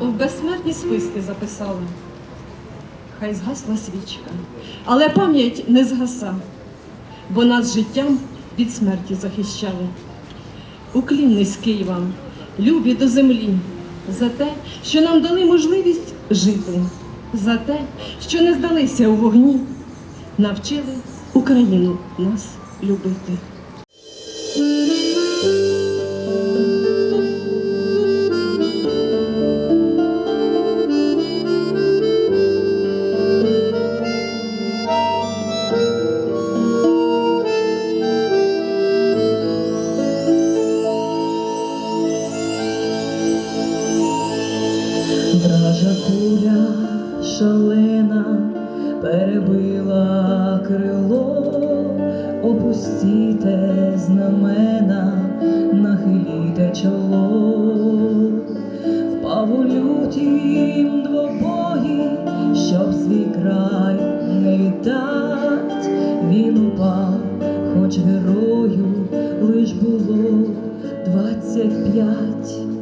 в безсмертні списки записала. Хай згасла свічка, але пам'ять не згаса, бо нас життям від смерті захищали. Уклін низький вам, любі до землі, за те, що нам дали можливість жити, за те, що не здалися у вогні, навчили Україну нас любити. Вража куля шалена перебила крило, опустіте знамена, нахиліте чоло, впав у лютім двобої, щоб свій край не віддать, він упав, хоч герою лиш було двадцять п'ять.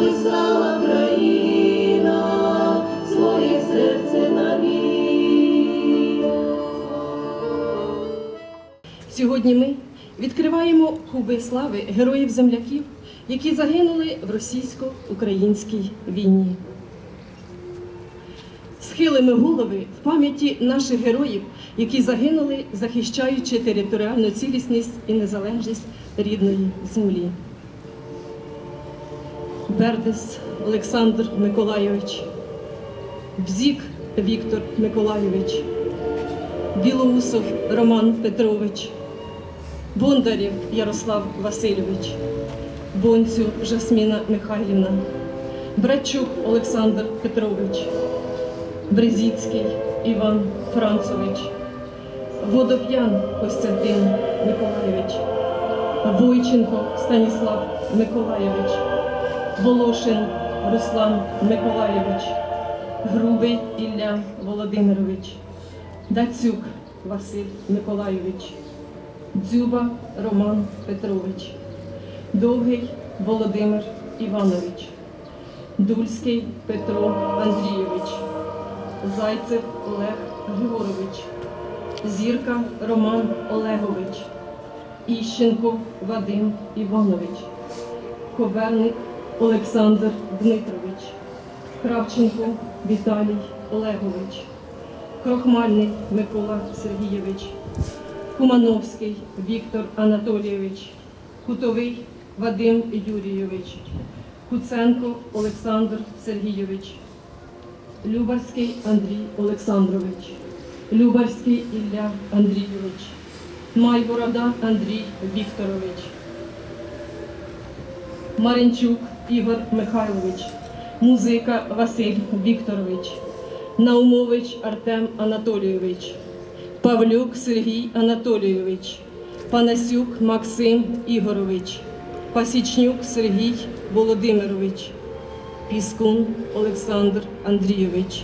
Записала країна своє серце навік. Сьогодні ми відкриваємо куби слави героїв-земляків, які загинули в російсько-українській війні. Схилимо голови в пам'яті наших героїв, які загинули, захищаючи територіальну цілісність і незалежність рідної землі. Бердес Олександр Миколайович, Бзік Віктор Миколайович, Білоусов Роман Петрович, Бондарів Ярослав Васильович, Бонцю Жасміна Михайлівна, Братчук Олександр Петрович, Брезіцький Іван Францович, Водоп'ян Костянтин Миколайович, Войченко Станіслав Миколайович, Волошин Руслан Миколайович, Грубий Ілля Володимирович. Дацюк Василь Миколайович, Дзюба Роман Петрович, Довгий Володимир Іванович, Дульський Петро Андрійович, Зайцев Олег Григорович, Зірка Роман Олегович, Іщенко Вадим Іванович, Коверник Олександр Дмитрович, Кравченко Віталій Олегович. Крохмальний Микола Сергійович, Кумановський Віктор Анатолійович, Кутовий Вадим Юрійович, Куценко Олександр Сергійович, Любарський Андрій Олександрович, Любарський Ілля Андрійович, Майборода Андрій Вікторович, Маринчук Ігор Михайлович, Музика Василь Вікторович. Наумович Артем Анатолійович, Павлюк Сергій Анатолійович, Панасюк Максим Ігорович, Пасічнюк Сергій Володимирович, Піскун Олександр Андрійович,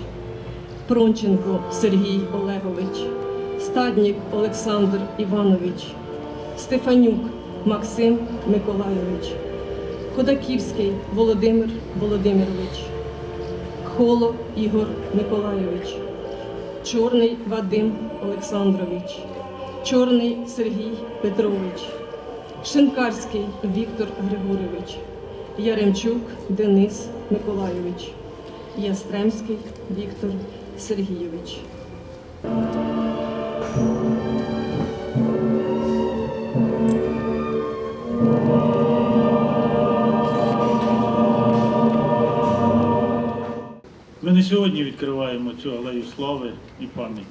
Пронченко Сергій Олегович, Стаднік Олександр Іванович, Стефанюк Максим Миколайович, Ходаківський Володимир Володимирович. Холо Ігор Миколайович, Чорний Вадим Олександрович, Чорний Сергій Петрович, Шинкарський Віктор Григорович, Яремчук Денис Миколайович, Ястремський Віктор Сергійович. Не сьогодні відкриваємо цю алею слави і пам'яті.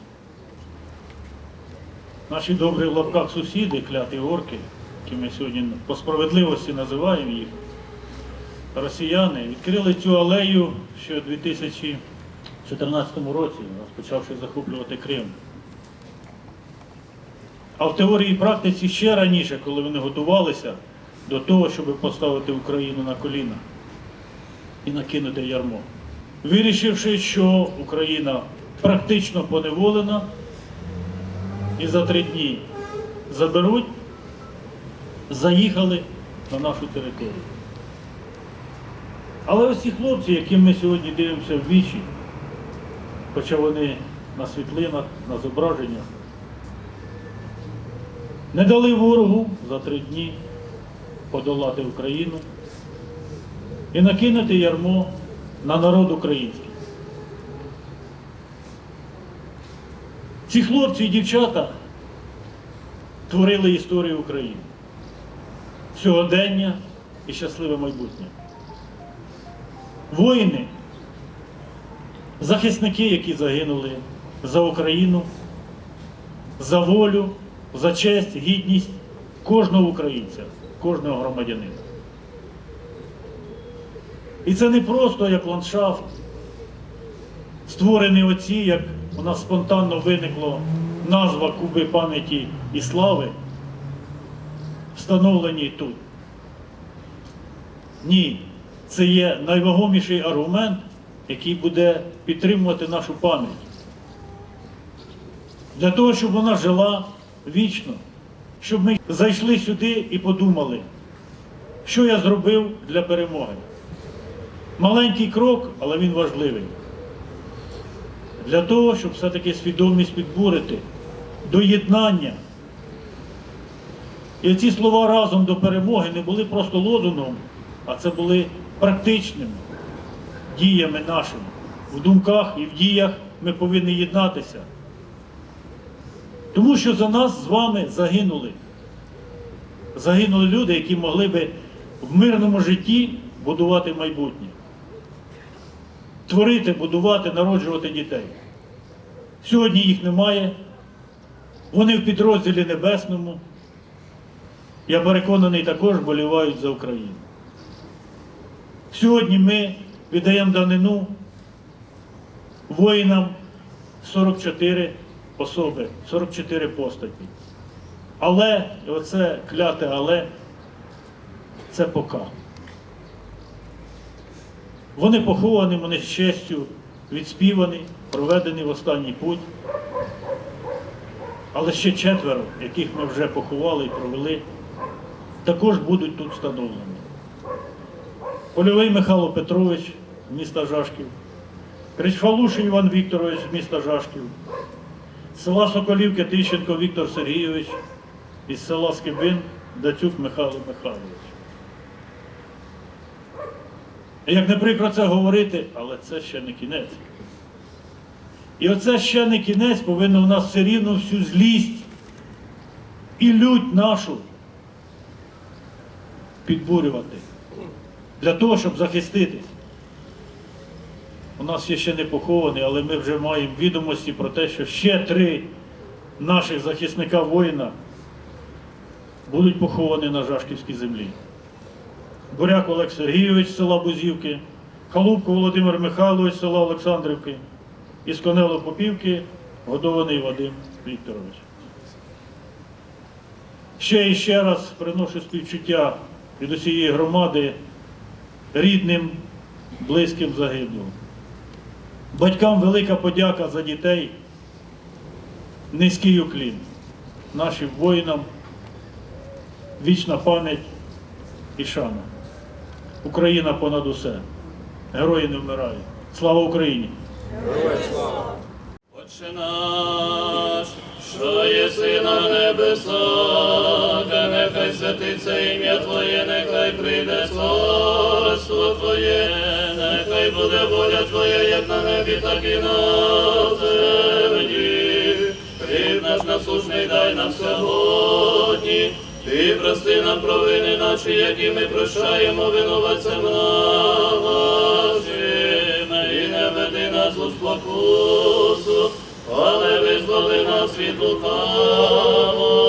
Наші добрі в лапках сусіди, кляті орки, які ми сьогодні по справедливості називаємо їх, росіяни, відкрили цю алею ще у 2014 році, розпочавши захоплювати Крим. А в теорії і практиці ще раніше, коли вони готувалися до того, щоб поставити Україну на коліна і накинути ярмо вирішивши, що Україна практично поневолена і за три дні заберуть, заїхали на нашу територію. Але ось ці хлопці, яким ми сьогодні дивимося в вічі, хоча вони на світлинах, на зображеннях, не дали ворогу за три дні подолати Україну і накинути ярмо на народ український. Ці хлопці і дівчата творили історію України, сьогодення і щасливе майбутнє. Воїни, захисники, які загинули за Україну, за волю, за честь, гідність кожного українця, кожного громадянина. І це не просто як ландшафт, створений оці, як у нас спонтанно виникла назва Куби пам'яті і слави, встановлені тут. Ні, це є найвагоміший аргумент, який буде підтримувати нашу пам'ять. Для того, щоб вона жила вічно, щоб ми зайшли сюди і подумали, що я зробив для перемоги. Маленький крок, але він важливий. Для того, щоб все-таки свідомість підбурити до єднання. І ці слова разом до перемоги не були просто лозунгом, а це були практичними діями нашими. В думках і в діях ми повинні єднатися. Тому що за нас з вами загинули. Загинули люди, які могли би в мирному житті будувати майбутнє творити, будувати, народжувати дітей. Сьогодні їх немає. Вони в підрозділі небесному. Я переконаний, також болівають за Україну. Сьогодні ми віддаємо данину воїнам 44 особи, 44 постаті. Але, і оце кляте але, це пока. Вони поховані, вони з честю відспівані, проведені в останній путь. Але ще четверо, яких ми вже поховали і провели, також будуть тут встановлені. Польовий Михайло Петрович з міста Жашків, Кричфалушин Іван Вікторович з міста Жашків, села Соколівки Тищенко Віктор Сергійович, із села Скибин Дацюк Михайло Михайлович. Як не прикро це говорити, але це ще не кінець. І оце ще не кінець повинно в нас все рівно всю злість і лють нашу підбурювати для того, щоб захиститись. У нас є ще не поховані, але ми вже маємо відомості про те, що ще три наших захисника воїна будуть поховані на Жашківській землі. Буряк Олег Сергійович з села Бузівки, Халупко Володимир Михайлович з села Олександрівки і з Конело Попівки годований Вадим Вікторович. Ще і ще раз приношу співчуття від усієї громади рідним, близьким загиблим. Батькам велика подяка за дітей, низький уклін. Нашим воїнам вічна пам'ять і шана. Україна понад усе. Герої не вмирають. Слава Україні! Отче наш, що єси на небесах, нехай святиться ім'я Твоє, нехай прийде царство Твоє, нехай буде воля Твоя, як на небі, так і на землі. Хліб наш насушний дай нам сьогодні, і прости нам провини наші, які ми прощаємо винуватцям нашим, і не веди нас у спокусу, але визволи нас від лукавого.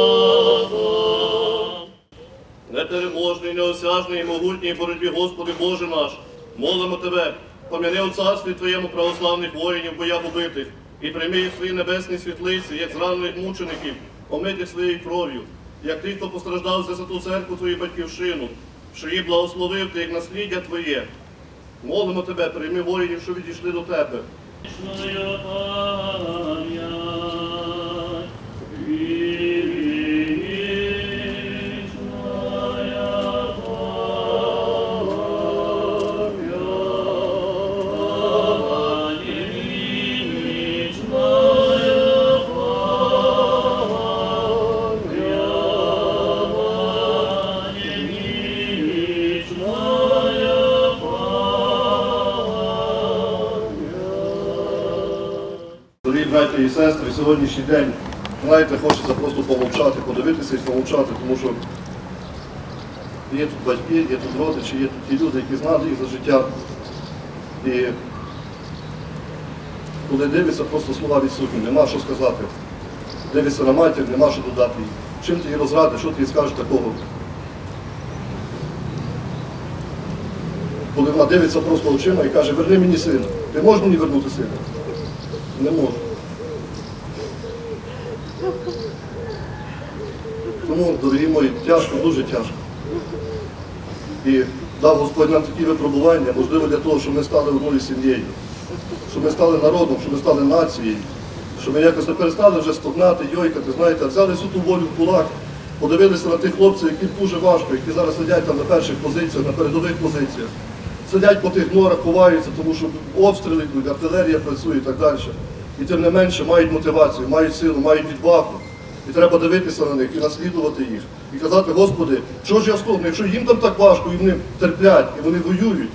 Непереможний, неосяжний і могутній боротьбі, Господи Боже наш, молимо Тебе, поміни у царстві Твоєму православних воїнів, боях убитих, і прийми їх свої небесні світлиці, як зранених мучеників, омитих своєю кров'ю, як ти, хто постраждав за святу церкву Твою батьківщину, що її благословив Ти як насліддя Твоє. Молимо Тебе, прийми воїнів, що відійшли до Тебе. Сьогоднішній день, знаєте, хочеться просто помовчати, подивитися і помовчати, тому що є тут батьки, є тут родичі, є тут ті люди, які знали їх за життя. І коли дивишся, просто слова відсутні, нема що сказати. Дивишся на матір, нема що додати їй. Чим ти її розрадиш, що ти їй скажеш такого? Коли вона дивиться просто очима і каже, верни мені сина. Ти можеш мені вернути сина? Не можу. Тому, дорогі мої, тяжко, дуже тяжко. І дав Господь нам такі випробування, можливо, для того, щоб ми стали одною сім'єю, щоб ми стали народом, щоб ми стали нацією, щоб ми якось не перестали вже стогнати, йойкати, знаєте, взяли всю ту волю в кулак, подивилися на тих хлопців, які дуже важко, які зараз сидять там на перших позиціях, на передових позиціях. Сидять по тих норах, ховаються, тому що обстріли йдуть, артилерія працює і так далі. І тим не менше мають мотивацію, мають силу, мають відвагу. І треба дивитися на них і наслідувати їх. І казати, Господи, що ж я стогну, якщо їм там так важко, і вони терплять, і вони воюють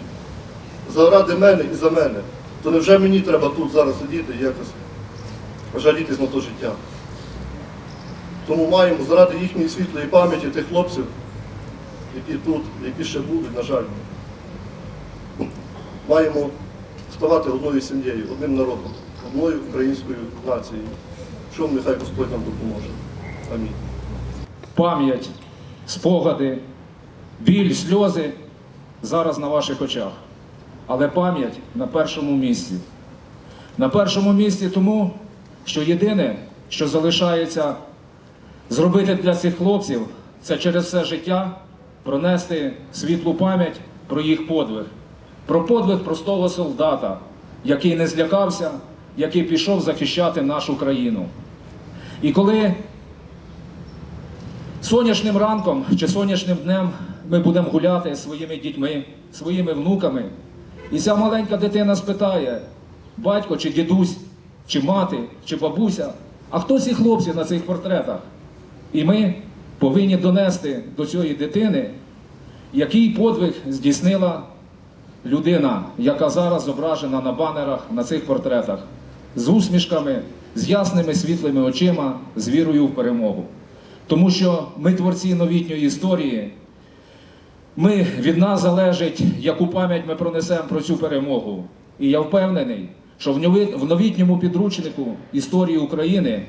заради мене і за мене, то невже мені треба тут зараз сидіти і якось жалітись на то життя? Тому маємо заради їхньої світлої пам'яті тих хлопців, які тут, які ще будуть, на жаль, маємо ставати одною сім'єю, одним народом, одною українською нацією. Що нехай Господь нам допоможе. Амінь. пам'ять, спогади, біль, сльози зараз на ваших очах. Але пам'ять на першому місці. На першому місці тому, що єдине, що залишається зробити для цих хлопців, це через все життя пронести світлу пам'ять про їх подвиг, про подвиг простого солдата, який не злякався, який пішов захищати нашу країну. І коли Сонячним ранком чи сонячним днем ми будемо гуляти своїми дітьми, своїми внуками. І ця маленька дитина спитає, батько чи дідусь, чи мати, чи бабуся, а хто ці хлопці на цих портретах? І ми повинні донести до цієї дитини, який подвиг здійснила людина, яка зараз зображена на банерах на цих портретах, з усмішками, з ясними світлими очима, з вірою в перемогу. Тому що ми творці новітньої історії, ми від нас залежить, яку пам'ять ми пронесемо про цю перемогу. І я впевнений, що в новітньому підручнику історії України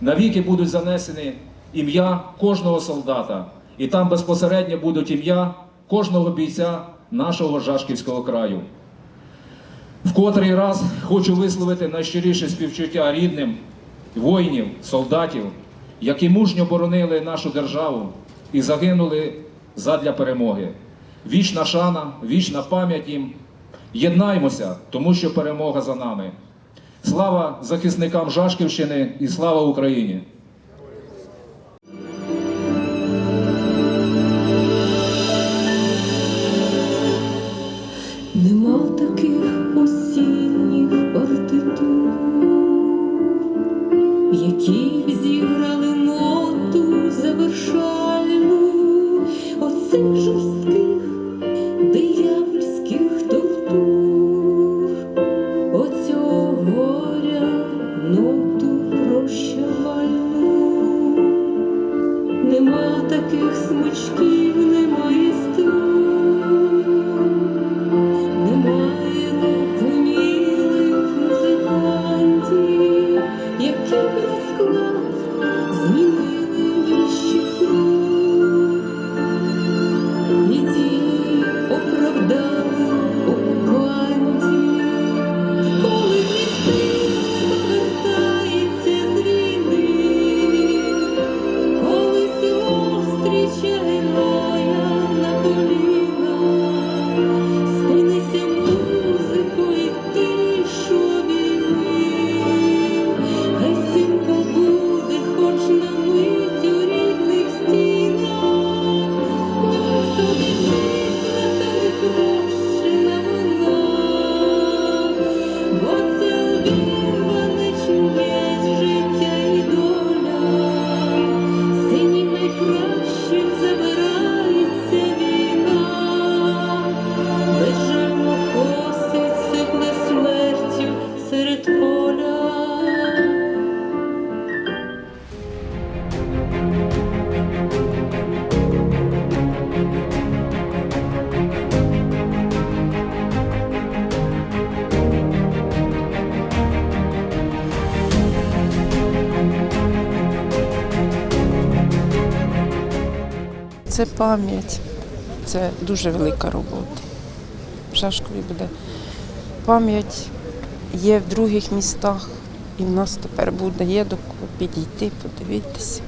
навіки будуть занесені ім'я кожного солдата, і там безпосередньо будуть ім'я кожного бійця нашого Жашківського краю. В котрий раз хочу висловити найщиріше співчуття рідним воїнів, солдатів, які мужньо боронили нашу державу і загинули задля перемоги. Вічна шана, вічна пам'ять їм. Єднаймося, тому що перемога за нами. Слава захисникам Жашківщини і слава Україні! грали ноту завершальну оцих жорстких диявольських тортур, оцього горя ноту прощавальну, нема таких смичків, немає. Це пам'ять, це дуже велика робота. В Шашкові буде пам'ять, є в других містах, і в нас тепер буде, є до кого підійти, подивитися.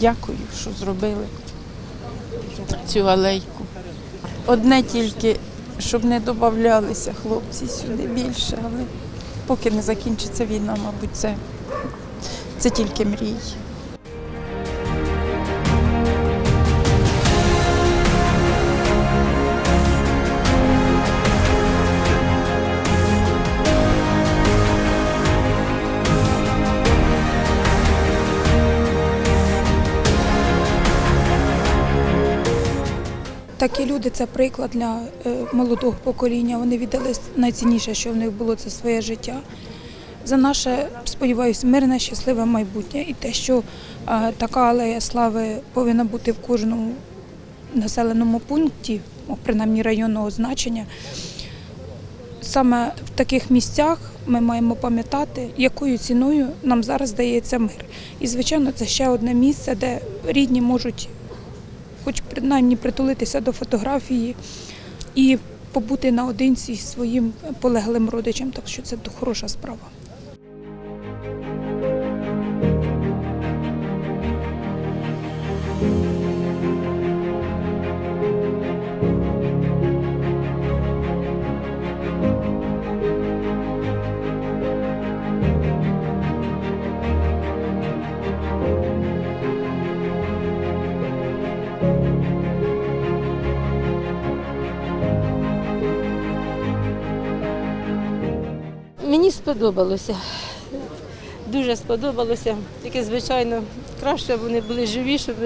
Дякую, що зробили цю алейку. Одне тільки, щоб не додавалися хлопці сюди більше, але поки не закінчиться війна, мабуть, це, це тільки мрії. Такі люди це приклад для е, молодого покоління. Вони віддали найцінніше, що в них було це своє життя. За наше, сподіваюся, мирне, щасливе майбутнє і те, що е, така алея слави повинна бути в кожному населеному пункті, принаймні районного значення. Саме в таких місцях ми маємо пам'ятати, якою ціною нам зараз дається мир. І, звичайно, це ще одне місце, де рідні можуть хоч принаймні притулитися до фотографії і побути наодинці зі своїм полеглим родичем. Так що це хороша справа. Мені сподобалося. Дуже сподобалося. Тільки, звичайно, краще б вони були живі, щоб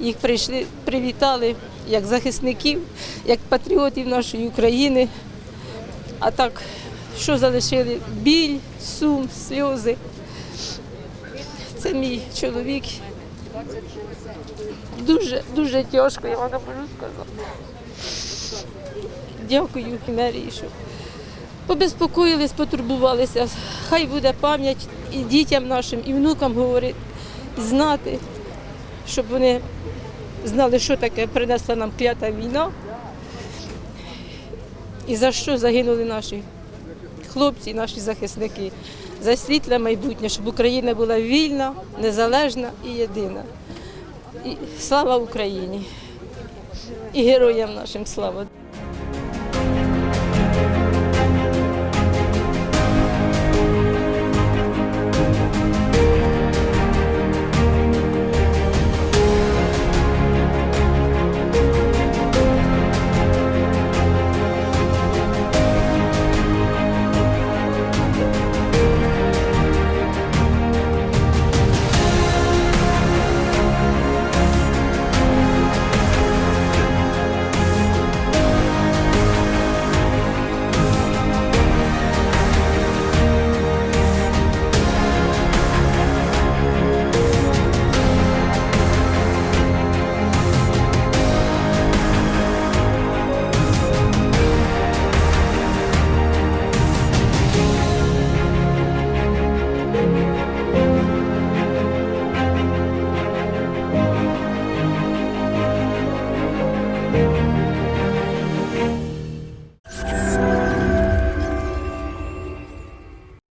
їх прийшли, привітали як захисників, як патріотів нашої України. А так, що залишили? Біль, сум, сльози. Це мій чоловік. Дуже, дуже тяжко, я вам можу сказати. Дякую мерії, що побезпокоїлись, потурбувалися. Хай буде пам'ять і дітям нашим, і внукам говорити, знати, щоб вони знали, що таке принесла нам клята війна і за що загинули наші хлопці, наші захисники. За світле майбутнє, щоб Україна була вільна, незалежна і єдина. І слава Україні! І героям нашим слава!